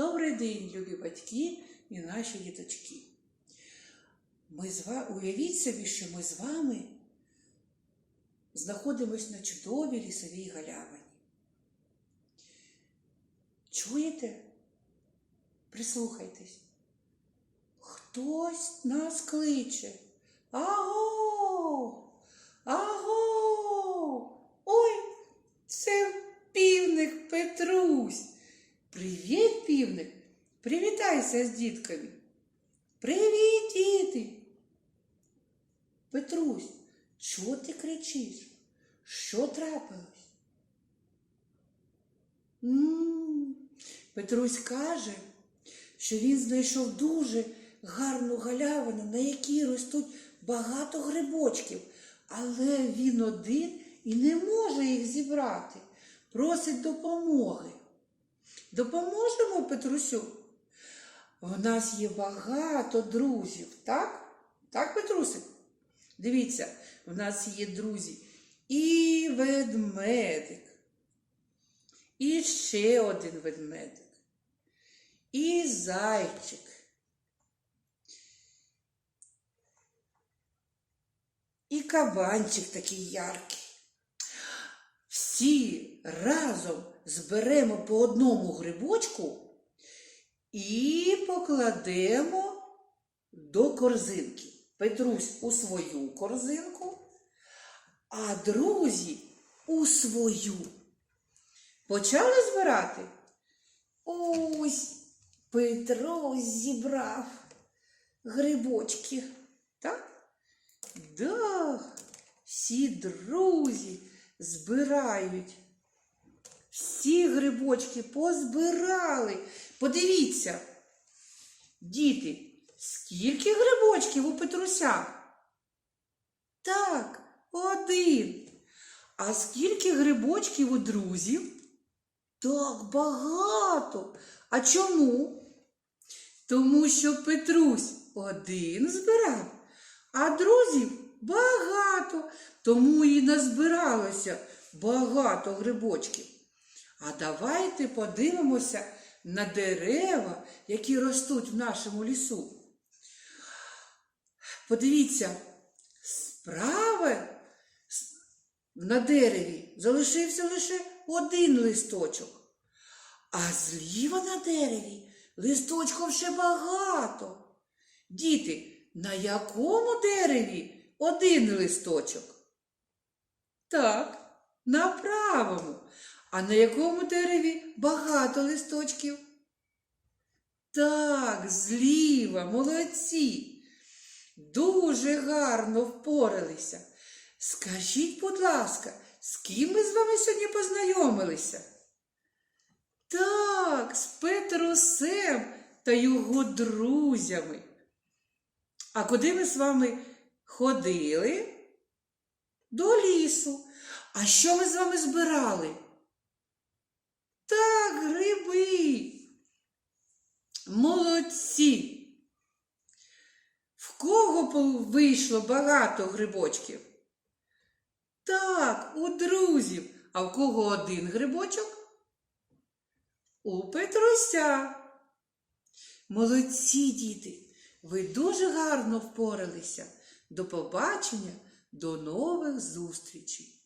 Добрий день, любі батьки і наші діточки. Ми з вами, уявіть собі, що ми з вами знаходимось на чудовій лісовій галявині. Чуєте? Прислухайтесь. Хтось нас кличе. Аго! Аго! Ой, це півник Петрусь. Привіт, півник! Привітайся з дітками. Привіт, діти. Петрусь, чого ти кричиш? Що трапилось? м Петрусь каже, що він знайшов дуже гарну галявину, на якій ростуть багато грибочків, але він один і не може їх зібрати. Просить допомоги. Допоможемо Петрусю? В нас є багато друзів, так? Так, Петрусик? Дивіться, в нас є друзі і ведмедик, і ще один ведмедик, і зайчик. І кабанчик такий яркий. Всі разом зберемо по одному грибочку і покладемо до корзинки. Петрусь у свою корзинку, а друзі у свою. Почали збирати? Ось Петрусь зібрав грибочки. Так? Да, всі друзі збирають. Всі грибочки позбирали. Подивіться, діти, скільки грибочків у Петруся? Так, один. А скільки грибочків у друзів? Так багато. А чому? Тому що Петрусь один збирав, а друзів багато, тому і назбиралося багато грибочків. А давайте подивимося на дерева, які ростуть в нашому лісу. Подивіться, справа на дереві залишився лише один листочок, а зліва на дереві листочків ще багато. Діти, на якому дереві один листочок? Так, на правому. А на якому дереві багато листочків? Так, зліва, молодці. Дуже гарно впоралися. Скажіть, будь ласка, з ким ми з вами сьогодні познайомилися? Так, з Петрусем та його друзями. А куди ми з вами ходили? До лісу. А що ми з вами збирали? Так, гриби. Молодці. В кого вийшло багато грибочків? Так, у друзів. А в кого один грибочок? У Петруся. Молодці, діти. Ви дуже гарно впоралися. До побачення, до нових зустрічей.